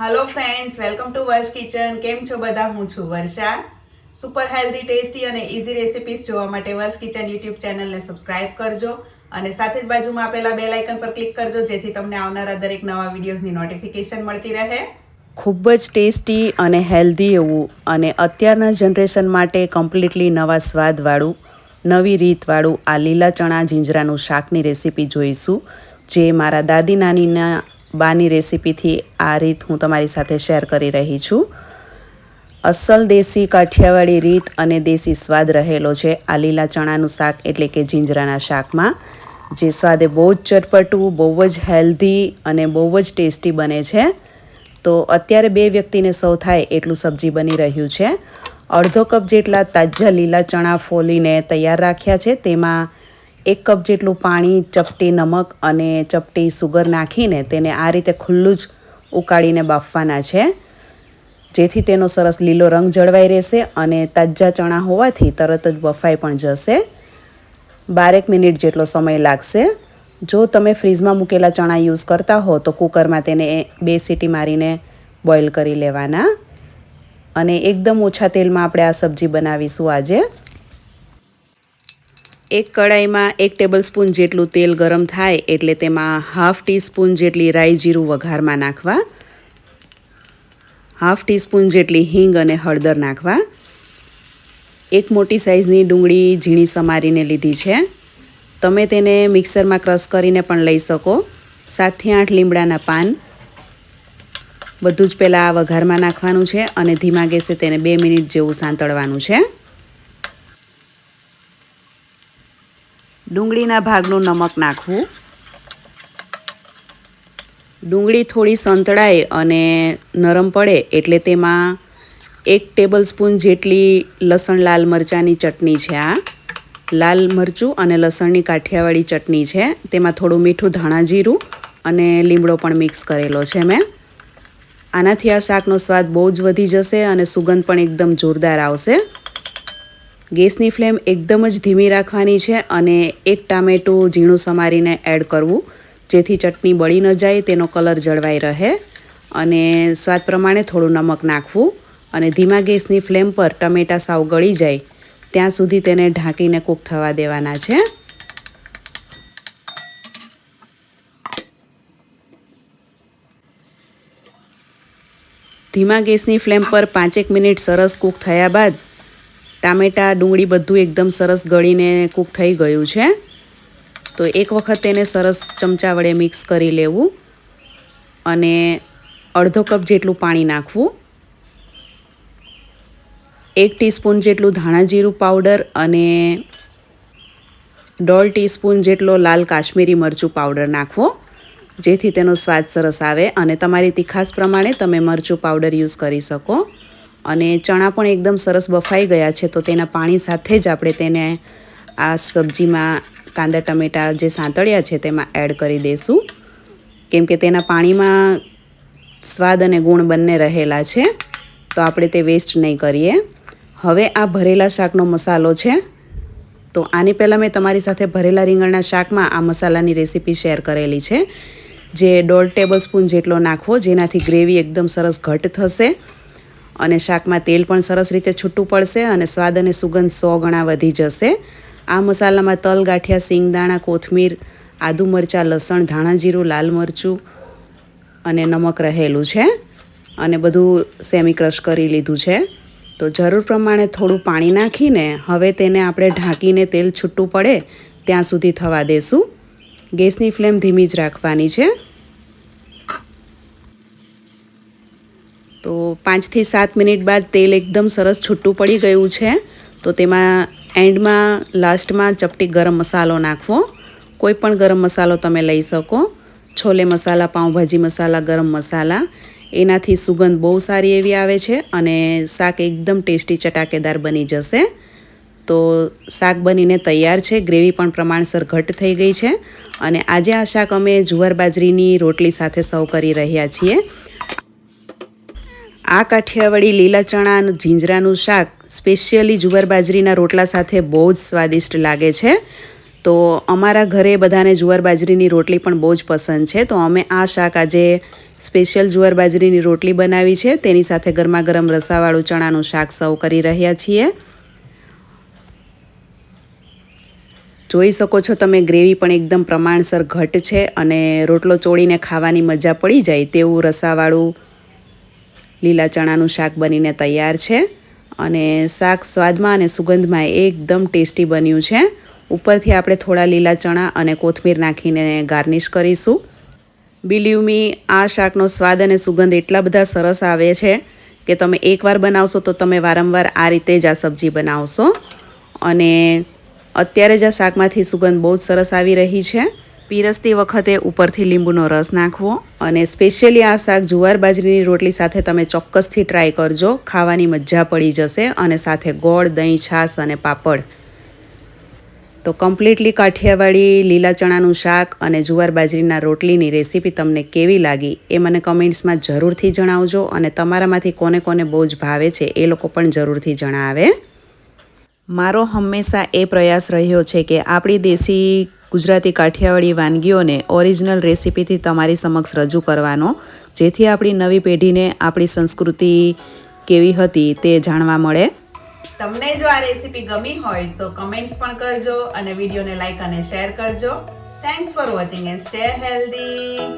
Hello friends welcome to Varsh kitchen કેમ છો બધા? હું છું વર્ષા. સુપર હેલ્ધી ટેસ્ટી અને ઇઝી રેસિપીસ જોવા માટે વર્ષ કિચન યુટ્યુબ ચેનલને સબસ્ક્રાઇબ કરજો અને સાથે જ બાજુમાં આપેલા બેલ આઇકન પર ક્લિક કરજો, જેથી તમને આવનારા દરેક નવા વિડીયોઝની નોટિફિકેશન મળતી રહે. ખૂબ જ ટેસ્ટી અને હેલ્ધી એવું અને અત્યારના જનરેશન માટે કમ્પ્લીટલી નવા સ્વાદવાળું, નવી રીતવાળું આ લીલા ચણા, જીંજરાનું શાકની રેસીપી જોઈશું, જે મારા દાદી નાનીના બાની રેસીપીથી આ રીત હું તમારી સાથે શેર કરી રહી છું. અસલ દેશી કાઠિયાવાડી રીત અને દેશી સ્વાદ રહેલો છે આ લીલા ચણાનું શાક એટલે કે જીંજરાના શાકમાં. જે સ્વાદે બહુ જ ચટપટું, બહુ જ હેલ્ધી અને બહુ જ ટેસ્ટી બને છે. તો અત્યારે બે વ્યક્તિને સૌ થાય એટલું સબ્જી બની રહ્યું છે. અડધો કપ જેટલા તાજા લીલા ચણા ફોલીને તૈયાર રાખ્યા છે. તેમાં એક કપ જેટલું પાણી, ચપટી નમક અને ચપટી સુગર નાખીને તેને આ રીતે ખુલ્લું જ ઉકાળીને બાફવાના છે. જેથી તેનો સરસ લીલો રંગ જળવાઈ રહેશે અને તાજા ચણા હોવાથી તરત જ બફાઈ પણ જશે. બારેક મિનિટ જેટલો સમય લાગશે. જો તમે ફ્રીઝમાં મૂકેલા ચણા યુઝ કરતા હો, તો કુકરમાં તેને બે સીટી મારીને બોઇલ કરી લેવાના. અને એકદમ ઓછા તેલમાં આપણે આ સબ્જી બનાવીશું આજે. એક કડાઈમાં એક ટેબલ સ્પૂન જેટલું તેલ ગરમ થાય એટલે તેમાં હાફ ટીસ્પૂન જેટલી રાઈ જીરું વઘારમાં નાખવા, હાફ ટીસ્પૂન જેટલી હિંગ અને હળદર નાખવા. એક મોટી સાઇઝની ડુંગળી ઝીણી સમારીને લીધી છે. તમે તેને મિક્સરમાં ક્રશ કરીને પણ લઈ શકો. સાતથી આઠ લીમડાના પાન. બધું જ પહેલાં વઘારમાં નાખવાનું છે અને ધીમા ગેસે તેને બે મિનિટ જેવું સાંતળવાનું છે. ડુંગળીના ભાગનું નમક નાખવું. ડુંગળી થોડી સંતળાય અને નરમ પડે એટલે તેમાં એક ટેબલ સ્પૂન જેટલી લસણ લાલ મરચાંની ચટણી છે આ. લાલ મરચું અને લસણની કાઠિયાવાડી ચટણી છે. તેમાં થોડું મીઠું ધાણા જીરું અને લીમડો પણ મિક્સ કરેલો છે મેં. આનાથી આ શાકનો સ્વાદ બહુ જ વધી જશે અને સુગંધ પણ એકદમ જોરદાર આવશે. ગેસની ફ્લેમ એકદમ જ ધીમી રાખવાની છે અને એક ટામેટું ઝીણું સમારીને એડ કરવું. જેથી ચટણી બળી ન જાય, તેનો કલર જળવાઈ રહે અને સ્વાદ પ્રમાણે થોડું નમક નાખવું. અને ધીમા ગેસની ફ્લેમ પર ટમેટાં સાવ ગળી જાય, ત્યાં સુધી તેને ઢાંકીને કૂક થવા દેવાના છે. ધીમા ગેસની ફ્લેમ પર પાંચેક મિનિટ સરસ કૂક થયા બાદ ટામેટાં, ડુંગળી બધું એકદમ સરસ ગળીને કૂક થઈ ગયું છે. તો એક વખત તેને સરસ ચમચા વડે મિક્સ કરી લેવું અને અડધો કપ જેટલું પાણી નાખવું. એક ટીસ્પૂન જેટલું ધાણા જીરું પાવડર અને દોઢ ટીસ્પૂન જેટલો લાલ કાશ્મીરી મરચું પાવડર નાખવો, જેથી તેનો સ્વાદ સરસ આવે અને તમારી તીખાસ પ્રમાણે તમે મરચું પાવડર યુઝ કરી શકો. અને ચણા પણ એકદમ સરસ બફાઈ ગયા છે, તો તેના પાણી સાથે જ આપણે તેને આ સબ્જીમાં કાંદા, ટમેટાં જે સાંતળ્યા છે, તેમાં એડ કરી દઈશું કેમ કે તેના પાણીમાં સ્વાદ અને ગુણ બંને રહેલા છે, તો આપણે તે વેસ્ટ નહીં કરીએ. હવે આ ભરેલા શાકનો મસાલો છે, તો આની પહેલાં મેં તમારી સાથે ભરેલા રીંગણના શાકમાં આ મસાલાની રેસીપી શેર કરેલી છે, જે દોઢ ટેબલ સ્પૂન જેટલો નાખવો, જેનાથી ગ્રેવી એકદમ સરસ ઘટ થશે. અને શાકમાં તેલ પણ સરસ રીતે છૂટું પડશે અને સ્વાદ અને સુગંધ સો ગણા વધી જશે. આ મસાલામાં તલ, ગાંઠિયા, સિંગદાણા, કોથમીર, આદુ મરચાં, લસણ ધાણા જીરું લાલ મરચું અને નમક રહેલું છે. અને બધું સેમી ક્રશ કરી લીધું છે. તો જરૂર પ્રમાણે થોડું પાણી નાખીને હવે તેને આપણે ઢાંકીને તેલ છૂટું પડે ત્યાં સુધી થવા દેશું. ગેસની ફ્લેમ ધીમી જ રાખવાની છે. તો પાંચથી સાત મિનિટ બાદ તેલ એકદમ સરસ છૂટું પડી ગયું છે. તો તેમાં એન્ડમાં, લાસ્ટમાં ચપટી ગરમ મસાલો નાખવો. કોઈ પણ ગરમ મસાલો તમે લઈ શકો. છોલે મસાલા, પાઉંભાજી મસાલા, ગરમ મસાલા. એનાથી સુગંધ બહુ સારી એવી આવે છે અને શાક એકદમ ટેસ્ટી ચટાકેદાર બની જશે. તો શાક બનીને તૈયાર છે. ગ્રેવી પણ પ્રમાણસર ઘટ થઈ ગઈ છે. અને આજે આ શાક અમે જુવાર બાજરીની રોટલી સાથે સર્વ કરી રહ્યા છીએ. આ કાઠિયાવાડી લીલા ચણા જીંજરાનું શાક સ્પેશિયલી જુવાર બાજરીના રોટલા સાથે બહુ જ સ્વાદિષ્ટ લાગે છે. તો અમારા ઘરે બધાને જુવાર બાજરીની રોટલી પણ બહુ જ પસંદ છે. તો અમે આ શાક આજે સ્પેશિયલ જુવાર બાજરીની રોટલી બનાવી છે. તેની સાથે ગરમા ગરમ રસાવાળું ચણાનું શાક સર્વ કરી રહ્યા છીએ. જોઈ શકો છો તમે, ગ્રેવી પણ એકદમ પ્રમાણસર ઘટ છે અને રોટલો ચોળીને ખાવાની મજા પડી જાય તેવું રસાવાળું લીલા ચણાનું શાક બનીને તૈયાર છે. અને શાક સ્વાદમાં અને સુગંધમાં એકદમ ટેસ્ટી બન્યું છે. ઉપરથી આપણે થોડા લીલા ચણા અને કોથમીર નાખીને ગાર્નિશ કરીશું. બિલીવ મી આ શાકનો સ્વાદ અને સુગંધ એટલા બધા સરસ આવે છે કે તમે એકવાર બનાવશો તો તમે વારંવાર આ રીતે જ આ સબ્જી બનાવશો. અને અત્યારે જ આ શાકમાંથી સુગંધ બહુ જ સરસ આવી રહી છે. પીરસતી વખતે ઉપરથી લીંબુનો રસ નાખવો અને સ્પેશિયલી આ શાક જુવાર બાજરીની રોટલી સાથે તમે ચોક્કસથી ટ્રાય કરજો. ખાવાની મજા પડી જશે અને સાથે ગોળ, દહીં, છાશ અને પાપડ. તો કમ્પ્લીટલી કાઠિયાવાડી લીલા ચણાનું શાક અને જુવાર બાજરીના રોટલીની રેસીપી તમને કેવી લાગી એ મને કમેન્ટ્સમાં જરૂરથી જણાવજો અને તમારામાંથી કોને કોને બહુ જ ભાવે છે એ લોકો પણ જરૂરથી જણાવે. મારો હંમેશા એ પ્રયાસ રહ્યો છે કે આપણી દેશી ગુજરાતી કાઠિયાવાડી વાનગીઓને ઓરિજિનલ રેસીપીથી તમારી સમક્ષ રજૂ કરવાનો. જેથી આપણી નવી પેઢીને આપણી સંસ્કૃતિ કેવી હતી તે જાણવા મળે. તમને જો આ રેસીપી ગમી હોય તો કમેન્ટ્સ પણ કરજો અને વિડીયોને લાઈક અને શેર કરજો. Thanks for watching and stay healthy